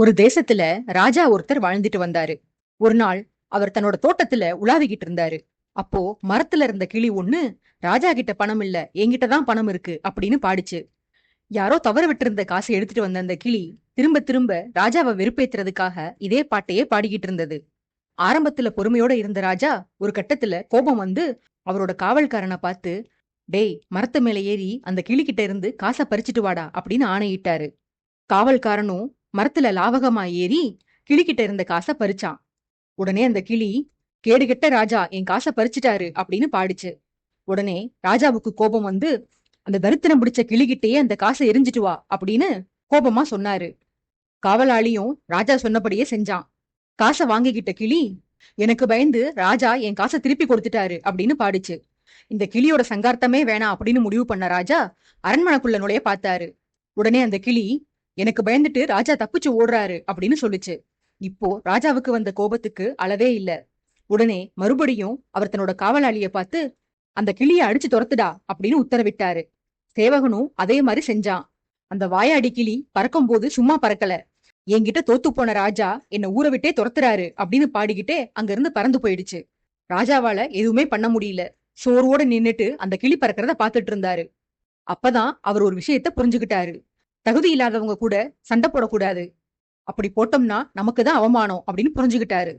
ஒரு தேசத்துல ராஜா ஒருத்தர் வாழ்ந்துட்டு வந்தாரு. ஒரு நாள் அவர் தன்னோட தோட்டத்துல உலாவிக்கிட்டு இருந்தாரு. அப்போ மரத்துல இருந்த கிளி ஒண்ணு ராஜா கிட்ட பணம் இல்ல என்கிட்ட தான் பணம் இருக்கு அப்படின்னு பாடிச்சு. யாரோ தவற விட்டிருந்த காசை எடுத்துட்டு வந்த அந்த கிளி திரும்ப திரும்ப ராஜாவை வெறுப்பேத்துறதுக்காக இதே பாட்டையே பாடிக்கிட்டு இருந்தது. ஆரம்பத்துல பொறுமையோட இருந்த ராஜா ஒரு கட்டத்துல கோபம் வந்து அவரோட காவல்காரனை பார்த்து டேய் மரத்து மேல ஏறி அந்த கிளிகிட்ட இருந்து காசை பறிச்சிட்டு வாடா அப்படின்னு ஆணையிட்டாரு. காவல்காரனும் மரத்துல லாவகமா ஏறி கிளிக்கிட்ட இருந்த காசை பறிச்சான். உடனே அந்த கிளி கேடுகெட்ட ராஜா என் காசை பறிச்சிட்டாரு அப்படின்னு பாடிச்சு. உடனே ராஜாவுக்கு கோபம் வந்து அந்த தரித்திரம் பிடிச்ச கிளிகிட்டேயே அந்த காசை எரிஞ்சிட்டு வா அப்படின்னு கோபமா சொன்னாரு. காவலாளியும் ராஜா சொன்னபடியே செஞ்சான். காசை வாங்கிக்கிட்ட கிளி எனக்கு பயந்து ராஜா என் காசை திருப்பி கொடுத்துட்டாரு அப்படின்னு பாடிச்சு. இந்த கிளியோட சங்கார்த்தமே வேணாம் அப்படின்னு முடிவு பண்ண ராஜா அரண்மனைக்குள்ள நுழைய பார்த்தாரு. உடனே அந்த கிளி எனக்கு பயந்துட்டு ராஜா தப்பிச்சு ஓடுறாரு அப்படின்னு சொல்லுச்சு. இப்போ ராஜாவுக்கு வந்த கோபத்துக்கு அளவே இல்ல. உடனே மறுபடியும் அவர் தன்னோட காவலாளிய பார்த்து அந்த கிளிய அடிச்சு துரத்துடா அப்படின்னு உத்தரவிட்டாரு. சேவகனும் அதே மாதிரி செஞ்சான். அந்த வாயாடி கிளி பறக்கும் போது சும்மா பறக்கல. என்கிட்ட தோத்து போன ராஜா என்ன ஊற விட்டே துரத்துறாரு அப்படின்னு பாடிக்கிட்டே அங்க இருந்து பறந்து போயிடுச்சு. ராஜாவால எதுவுமே பண்ண முடியல. சோர்வோட நின்னுட்டு அந்த கிளி பறக்கிறத பாத்துட்டு இருந்தாரு. அப்பதான் அவர் ஒரு விஷயத்த புரிஞ்சுகிட்டாரு தகுதி இல்லாதவங்க கூட சண்டை போடக்கூடாது. அப்படி போட்டோம்னா நமக்கு தான் அவமானம் அப்படின்னு புரிஞ்சுகிட்டாரு.